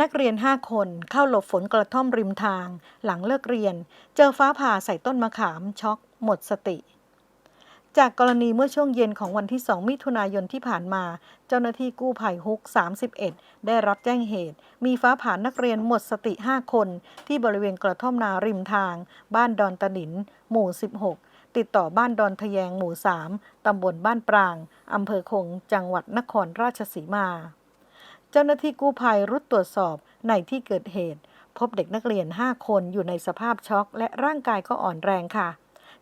นักเรียน5คนเข้าหลบฝนกระท่อมริมทาง หลังเลิกเรียน เจอฟ้าผ่าใส่ต้นมะขามช็อก หมดสติ จากกรณีเมื่อช่วงเย็นของวันที่ 2 มิถุนายนที่ผ่านมา เจ้าหน้าที่กู้ภัยฮุก 31 ได้รับแจ้งเหตุ มีฟ้าผ่านักเรียนหมดสติ 5 คน ที่บริเวณกระท่อมนาริมทาง บ้านดอนตะหนิน หมู่ 16ติดต่อบ้านดอนทะแยงหมู่ 3 ตำบลบ้านปราง อำเภอคง จังหวัดนครราชสีมา เจ้าหน้าที่กู้ภัยรุดตรวจสอบในที่เกิดเหตุ พบเด็กนักเรียน 5 คนอยู่ในสภาพช็อก และร่างกายก็อ่อนแรงค่ะ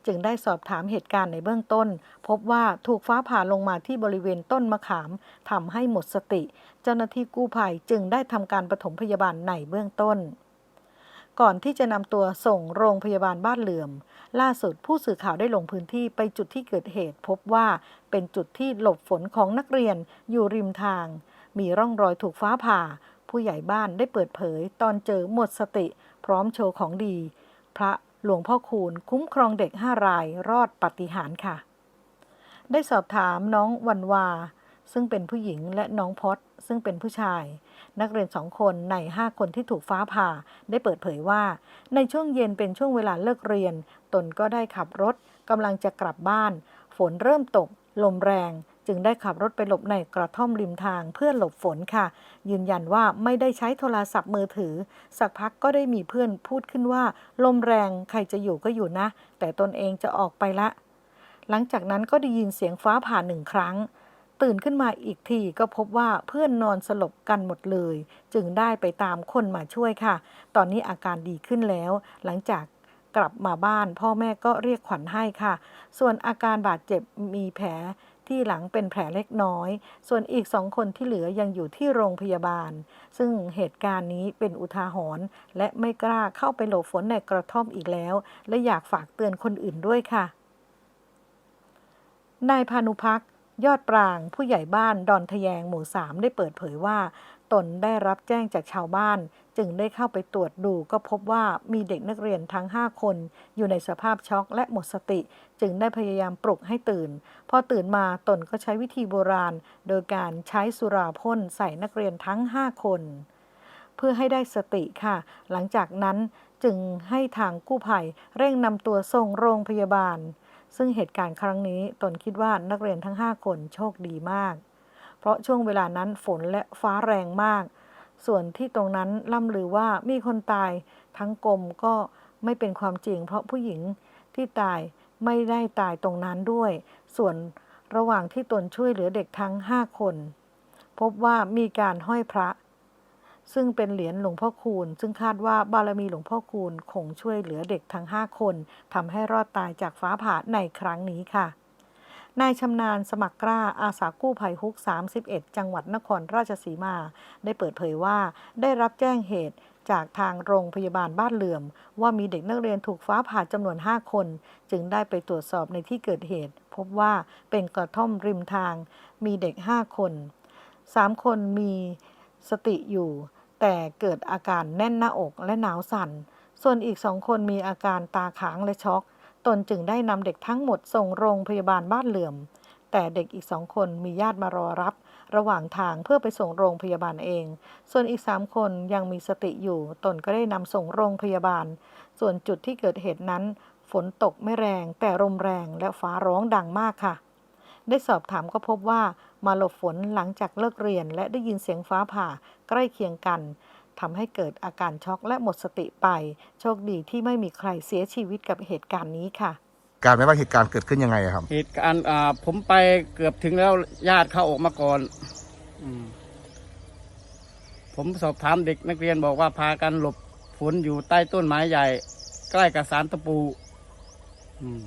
จึงได้สอบถามเหตุการณ์ในเบื้องต้น พบว่าถูกฟ้าผ่าลงมาที่บริเวณต้นมะขามทำให้หมดสติ เจ้าหน้าที่กู้ภัยจึงได้ทำการปฐมพยาบาลในเบื้องต้นก่อนที่จะนำตัวส่งโรงพยาบาลบ้านเหลื่อม ล่าสุดผู้สื่อข่าวได้ลงพื้นที่ไปจุดที่เกิดเหตุ พบว่าเป็นจุดที่หลบฝนของนักเรียนอยู่ริมทาง มีร่องรอยถูกฟ้าผ่า ผู้ใหญ่บ้านได้เปิดเผย ตอนเจอหมดสติ พร้อมโชว์ของดี พระหลวงพ่อคูณคุ้มครองเด็กห้ารายรอดปฏิหารค่ะ ได้สอบถามน้องวันวา ซึ่งเป็นผู้หญิงและน้องพอดซึ่งเป็นผู้ชาย นักเรียนสองคนในห้าคนที่ถูกฟ้าผ่า ได้เปิดเผยว่า ในช่วงเย็นเป็นช่วงเวลาเลิกเรียน ตนก็ได้ขับรถกำลังจะกลับบ้าน ฝนเริ่มตก ลมแรง จึงได้ขับรถไปหลบในกระท่อมริมทางเพื่อหลบฝนค่ะ ยืนยันว่าไม่ได้ใช้โทรศัพท์มือถือ สักพักก็ได้มีเพื่อนพูดขึ้นว่า ลมแรงใครจะอยู่ก็อยู่นะ แต่ตนเองจะออกไปละ หลังจากนั้นก็ได้ยินเสียงฟ้าผ่าหนึ่งครั้ง ตื่นขึ้นมาอีกทีก็พบว่าเพื่อนนอนสลบกันหมดเลย จึงได้ไปตามคนมาช่วยค่ะ ตอนนี้อาการดีขึ้นแล้ว หลังจากกลับมาบ้าน พ่อแม่ก็เรียกขวัญให้ค่ะ ส่วนอาการบาดเจ็บมีแผล ที่หลังเป็นแผลเล็กน้อย ส่วนอีกสองคนที่เหลือยังอยู่ที่โรงพยาบาล ซึ่งเหตุการณ์นี้เป็นอุทาหรณ์และไม่กล้าเข้าไปหลบฝนในกระท่อมอีกแล้ว และอยากฝากเตือนคนอื่นด้วยค่ะ นายพานุพักยอดปรางผู้ใหญ่บ้านดอนทะแยงหมู่สามได้เปิดเผยว่า ตนได้รับแจ้งจากชาวบ้าน จึงได้เข้าไปตรวจดูก็พบว่ามีเด็กนักเรียนทั้ง 5 คน อยู่ในสภาพช็อกและหมดสติ จึงได้พยายามปลุกให้ตื่น พอตื่นมาตนก็ใช้วิธีโบราณ โดยการใช้สุราพ่นใส่นักเรียนทั้ง 5 คน เพื่อให้ได้สติค่ะ หลังจากนั้นจึงให้ทางกู้ภัยเร่งนำตัวส่งโรงพยาบาล ซึ่งเหตุการณ์ครั้งนี้ตนคิดว่านักเรียนทั้ง 5 คนโชคดีมาก เพราะช่วงเวลานั้นฝนและฟ้าแรงมาก ส่วนที่ตรงนั้นล่ำลือว่ามีคนตายทั้งกลมก็ไม่เป็นความจริง เพราะผู้หญิงที่ตายไม่ได้ตายตรงนั้นด้วย ส่วนระหว่างที่ตนช่วยเหลือเด็กทั้ง5คน พบว่ามีการห้อยพระ ซึ่งเป็นเหรียญหลวงพ่อคูณ ซึ่งคาดว่าบารมีหลวงพ่อคูณคงช่วยเหลือเด็กทั้ง5คนทำให้รอดตายจากฟ้าผ่าในครั้งนี้ค่ะ นายชำนาญสมัครกล้าอาสากู้ภัยฮุก 31 จังหวัดนครราชสีมา ได้เปิดเผยว่าได้รับแจ้งเหตุจากทางโรงพยาบาลบ้านเหลื่อม ว่ามีเด็กนักเรียนถูกฟ้าผ่าจำนวน 5 คน จึงได้ไปตรวจสอบในที่เกิดเหตุ พบว่าเป็นกระท่อมริมทาง มีเด็ก 5 คน 3 คนมีสติอยู่ แต่เกิดอาการแน่นหน้าอกและหนาวสั่น ส่วนอีกสองคนมีอาการตาขางและช็อก ตนจึงได้นำเด็กทั้งหมดส่งโรงพยาบาลบ้านเหลื่อม แต่เด็กอีกสองคนมีญาติมารอรับ ระหว่างทางเพื่อไปส่งโรงพยาบาลเอง ส่วนอีกสามคนยังมีสติอยู่ ตนก็ได้นำส่งโรงพยาบาล ส่วนจุดที่เกิดเหตุนั้น ฝนตกไม่แรงแต่ลมแรงและฟ้าร้องดังมากค่ะ ได้สอบถามก็พบว่ามาหลบฝนหลังจากเลิกเรียนและได้ยินเสียงฟ้าผ่าใกล้เคียงกัน ทำให้เกิดอาการช็อกและหมดสติไป โชคดีที่ไม่มีใครเสียชีวิตกับเหตุการณ์นี้ค่ะ การไม่ว่าเหตุการณ์เกิดขึ้นยังไงอะครับ เหตุการณ์อ่าผมไปเกือบถึงแล้วญาติเขาออกมาก่อนอืมผมสอบถามเด็กนักเรียนบอกว่าพากันหลบฝนอยู่ใต้ต้นไม้ใหญ่ ใกล้กับสารตะปูอืม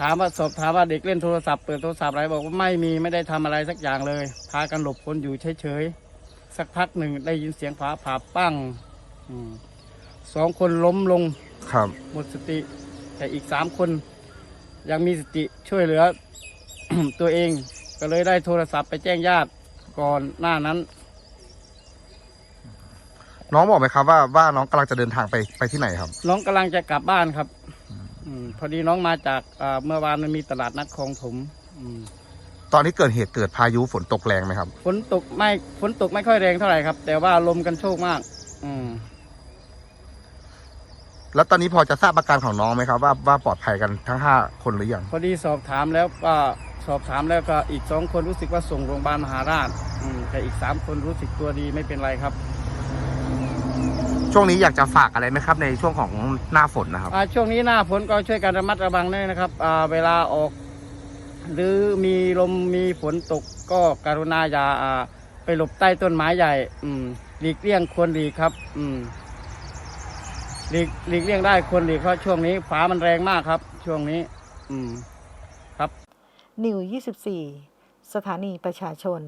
ถามว่าสอบถามว่าเด็กเล่นโทรศัพท์เปิดโทรศัพท์อะไรบอกว่าไม่มีไม่ได้ทำอะไรสักอย่างเลย พากันหลบฝนอยู่เฉยๆ สักพักหนึ่งได้ยินเสียงฟ้าผ่าปั้งอืมสองคนล้มลงครับ หมดสติ แต่อีกสามคน ยังมีสติช่วยเหลือ ตัวเอง ก็เลยได้โทรศัพท์ไปแจ้งญาติก่อนหน้านั้น น้องบอกไหมครับว่าว่าน้องกำลังจะเดินทางไปไปที่ไหนครับ น้องกำลังจะกลับบ้านครับอมพอดีน้องมาจากอ่าเมื่อวานมันมีตลาดนัดคลองถมอืม ตอนที่เกิดเหตุเกิดพายุฝนตกแรงไหมครับ ฝนตกไม่ฝนตกไม่ค่อยแรงเท่าไหร่ครับ แต่ว่าลมกันโชกมาก อืมแล้วตอนนี้พอจะทราบอาการของน้องไหมครับ ว่าว่าปลอดภัยกันทั้งห้าคนหรือยังพอดีสอบถามแล้วก็สอบถามแล้วก็อีกสองคนรู้สึกว่าส่งโรงพยาบาลมหาราชอืมแต่อีกสามคนรู้สึกตัวดีไม่เป็นไรครับ ช่วงนี้อยากจะฝากอะไรไหมครับ ในช่วงของหน้าฝนนะครับ อ่าช่วงนี้หน้าฝนก็ช่วยกันระมัดระวังด้วยนะครับอ่าเวลาออก หรือมีลมมีฝนตกก็กรุณาอย่าไปหลบใต้ต้นไม้ใหญ่ อืมหลีกเลี่ยงควรหลีกครับ อืมหลีกหลีกเลี่ยงได้ควรหลีกเพราะช่วงนี้ฟ้ามันแรงมากครับ ช่วงนี้ อืมนิว24 สถานีประชาชน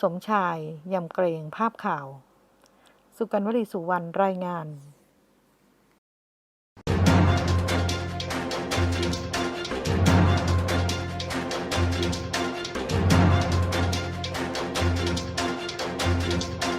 สมชายยำเกรงภาพข่าว สุกันวลีสุวรรณรายงาน